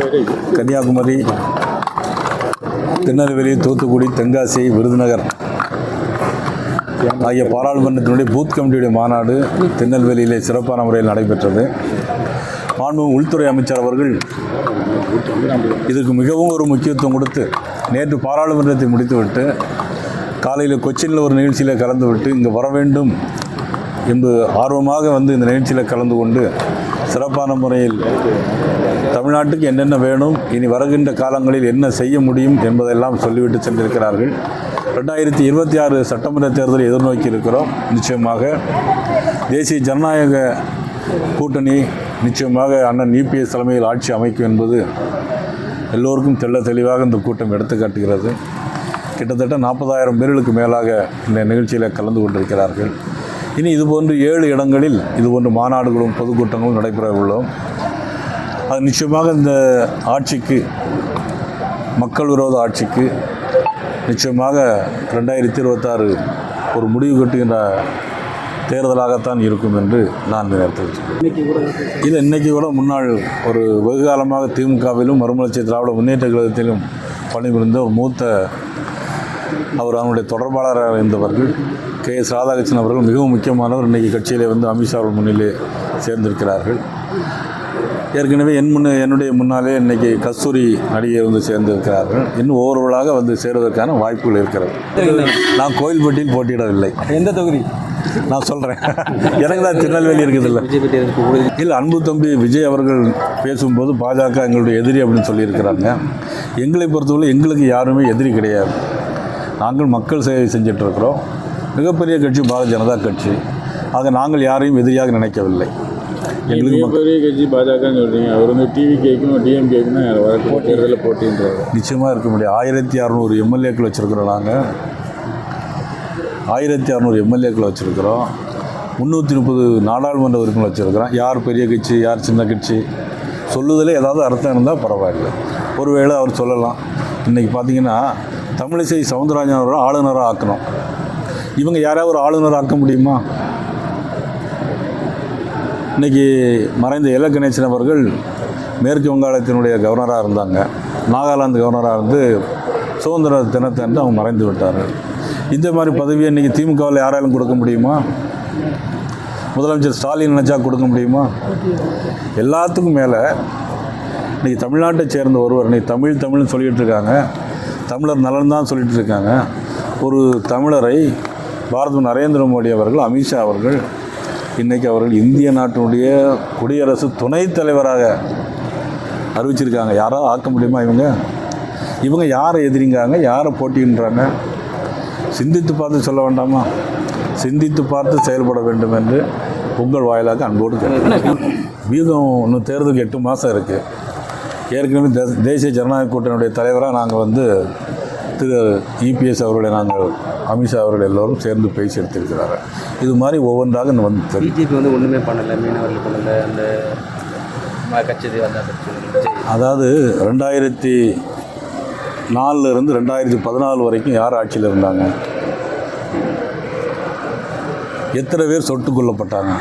கன்னியாகுமரி திருநெல்வேலி தூத்துக்குடி தென்காசி விருதுநகர் ஆகிய பாராளுமன்றத்தினுடைய பூத் கமிட்டியுடைய மாநாடு திருநெல்வேலியிலே சிறப்பான முறையில் நடைபெற்றது. மாண்பு உள்துறை அமைச்சர் அவர்கள் இதற்கு மிகவும் ஒரு முக்கியத்துவம் கொடுத்து நேற்று பாராளுமன்றத்தை முடித்துவிட்டு காலையில் கொச்சினில் ஒரு நிகழ்ச்சியில் கலந்துவிட்டு இங்கே வர வேண்டும் என்று ஆர்வமாக வந்து இந்த நிகழ்ச்சியில் கலந்து கொண்டு சிறப்பான முறையில் தமிழ்நாட்டுக்கு என்னென்ன வேணும் இனி வருகின்ற காலங்களில் என்ன செய்ய முடியும் என்பதெல்லாம் சொல்லிவிட்டு சென்றிருக்கிறார்கள். ரெண்டாயிரத்தி இருபத்தி ஆறு சட்டமன்ற தேர்தலை எதிர்நோக்கி இருக்கிறோம். நிச்சயமாக தேசிய ஜனநாயக கூட்டணி நிச்சயமாக அண்ணன் யூபிஎஸ் தலைமையில் ஆட்சி அமைக்கும் என்பது எல்லோருக்கும் தெள்ள தெளிவாக இந்த கூட்டம் எடுத்து காட்டுகிறது கிட்டத்தட்ட நாற்பதாயிரம் பேர்களுக்கு மேலாக இந்த நிகழ்ச்சியில் கலந்து கொண்டிருக்கிறார்கள். இனி இதுபோன்று ஏழு இடங்களில் இதுபோன்று மாநாடுகளும் பொதுக்கூட்டங்களும் நடைபெற உள்ளோம். அது நிச்சயமாக இந்த ஆட்சிக்கு மக்கள் விரோத ஆட்சிக்கு நிச்சயமாக ரெண்டாயிரத்தி இருபத்தாறு ஒரு முடிவு கட்டுகின்ற தேர்தலாகத்தான் இருக்கும் என்று நான் நேரத்தில் இல்லை இன்றைக்கி கூட முன்னாள் ஒரு வெகு காலமாக திமுகவிலும் மறுமலர்ச்சி திராவிட முன்னேற்ற கழகத்திலும் பணிபுரிந்த ஒரு மூத்த அவர் அவனுடைய தொடர்பாளராக இருந்தவர்கள் கே எஸ் ராதாகிருஷ்ணன் அவர்கள் மிகவும் முக்கியமானவர். இன்றைக்கி கட்சியிலே வந்து அமித்ஷா அவர்கள் முன்னிலே சேர்ந்திருக்கிறார்கள். ஏற்கனவே என் முன்னே என்னுடைய முன்னாலே இன்னைக்கு கஸ்தூரி நடிகை வந்து சேர்ந்திருக்கிறார்கள். இன்னும் ஒவ்வொருவராக வந்து சேருவதற்கான வாய்ப்புகள் இருக்கிறது. நான் கோயில்பட்டியில் போட்டியிடவில்லை. எந்த தொகுதி? நான் சொல்கிறேன் எனக்கு தான் திருநெல்வேலி இருக்குதுல்ல. இல்லை அன்பு தம்பி விஜய் அவர்கள் பேசும்போது பாஜக எங்களுடைய எதிரி அப்படின்னு சொல்லியிருக்கிறாங்க. எங்களை பொறுத்தவரை எங்களுக்கு யாருமே எதிரி கிடையாது. நாங்கள் மக்கள் சேவை செஞ்சுட்டு இருக்கிறோம் மிகப்பெரிய கட்சி பாரதிய ஜனதா கட்சி. ஆக நாங்கள் யாரையும் எதிரியாக நினைக்கவில்லை. எங்களுக்கு மிகப்பெரிய கட்சி பாஜகன்னு சொல்றீங்க. அவர் வந்து டிவி கேக்கும் டிஎம் கேக்குன்னு வரக்கூடிய தேர்தலில் போட்டின்றாரு. நிச்சயமாக இருக்க முடியும். ஆயிரத்தி அறநூறு எம்எல்ஏக்கள் வச்சுருக்கிறோம் நாங்கள் ஆயிரத்தி அறநூறு எம்எல்ஏக்கள் வச்சுருக்கிறோம். முந்நூற்றி முப்பது நாடாளுமன்ற உறுப்பினர் வச்சுருக்கிறோம். யார் பெரிய கட்சி யார் சின்ன கட்சி சொல்லுதலே ஏதாவது அர்த்தம் இருந்தால் பரவாயில்லை. ஒருவேளை அவர் சொல்லலாம். இன்றைக்கி பார்த்தீங்கன்னா தமிழிசை சவுந்தரராஜன் அவர்கள் ஆளுநராக ஆக்கணும் இவங்க யாராவது ஒரு ஆளுநர் ஆக்க முடியுமா? இன்றைக்கி மறைந்த இல கணேசன் அவர்கள் மேற்கு வங்காளத்தினுடைய கவர்னராக இருந்தாங்க. நாகாலாந்து கவர்னராக இருந்து சுதந்திர தினத்தன்று அவங்க மறைந்து விட்டார்கள். இந்த மாதிரி பதவியை இன்றைக்கி திமுகவில் யாராலும் கொடுக்க முடியுமா? முதலமைச்சர் ஸ்டாலின் நினச்சா கொடுக்க முடியுமா? எல்லாத்துக்கும் மேலே இன்றைக்கி தமிழ்நாட்டை சேர்ந்த ஒருவர் இன்றைக்கி தமிழ் தமிழ்னு சொல்லிகிட்டு இருக்காங்க. தமிழர் நலன் தான் சொல்லிட்டு இருக்காங்க. ஒரு தமிழரை பாரத நரேந்திர மோடி அவர்கள் அமித்ஷா அவர்கள் இன்றைக்கி அவர்கள் இந்திய நாட்டினுடைய குடியரசு துணைத் தலைவராக அறிவிச்சிருக்காங்க. யாராவது ஆக்க முடியுமா இவங்க? இவங்க யாரை எதிரிங்காங்க யாரை போட்டின்றாங்க? சிந்தித்து பார்த்து சொல்ல வேண்டாமா? சிந்தித்து பார்த்து செயல்பட வேண்டும் என்று உங்கள் வாயிலாக அன்போடு வீதம் இன்னும் தேர்தலுக்கு எட்டு மாதம் இருக்குது ஏற்கனவே தேசிய ஜனநாயக கூட்டணியுடைய தலைவராக நாங்கள் வந்து திரு இபிஎஸ் அவர்களை நாங்கள் அமித்ஷா அவர்கள் எல்லோரும் சேர்ந்து பேசி எடுத்திருக்கிறாங்க இது மாதிரி ஒவ்வொன்றாக வந்து பிஜேபி வந்து ஒன்றுமே பண்ணலை. மீனவர்கள் பண்ணல அந்த கட்சி அதாவது ரெண்டாயிரத்தி நாலுல இருந்து ரெண்டாயிரத்தி பதினாலு வரைக்கும் யார் ஆட்சியில் இருந்தாங்க? எத்தனை பேர் சொட்டு கொல்லப்பட்டாங்க?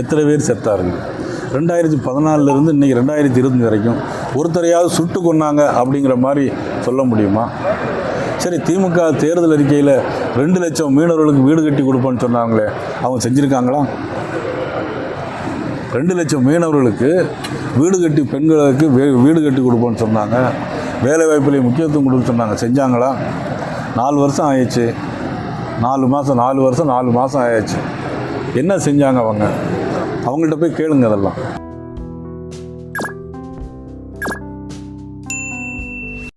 எத்தனை பேர் செத்தார்கள்? ரெண்டாயிரத்தி பதினாலிருந்து இன்றைக்கி ரெண்டாயிரத்தி இருபத்தஞ்சு வரைக்கும் ஒருத்தரையாவது சுட்டு கொன்னாங்க அப்படிங்கிற மாதிரி சொல்ல முடியுமா? சரி திமுக தேர்தல் அறிக்கையில் ரெண்டு லட்சம் மீனவர்களுக்கு வீடு கட்டி கொடுப்போன்னு சொன்னாங்களே அவங்க செஞ்சுருக்காங்களா? ரெண்டு லட்சம் மீனவர்களுக்கு வீடு கட்டி பெண்களுக்கு வீடு கட்டி கொடுப்போம்னு சொன்னாங்க. வேலை வாய்ப்புலேயே முக்கியத்துவம் கொடுக்க சொன்னாங்க. செஞ்சாங்களா? நாலு வருஷம் ஆயிடுச்சு. நாலு மாதம் நாலு வருஷம் நாலு மாதம் ஆயாச்சு. என்ன செஞ்சாங்க அவங்க? அவங்கள்ட்ட போய் கேளுங்க அதெல்லாம்.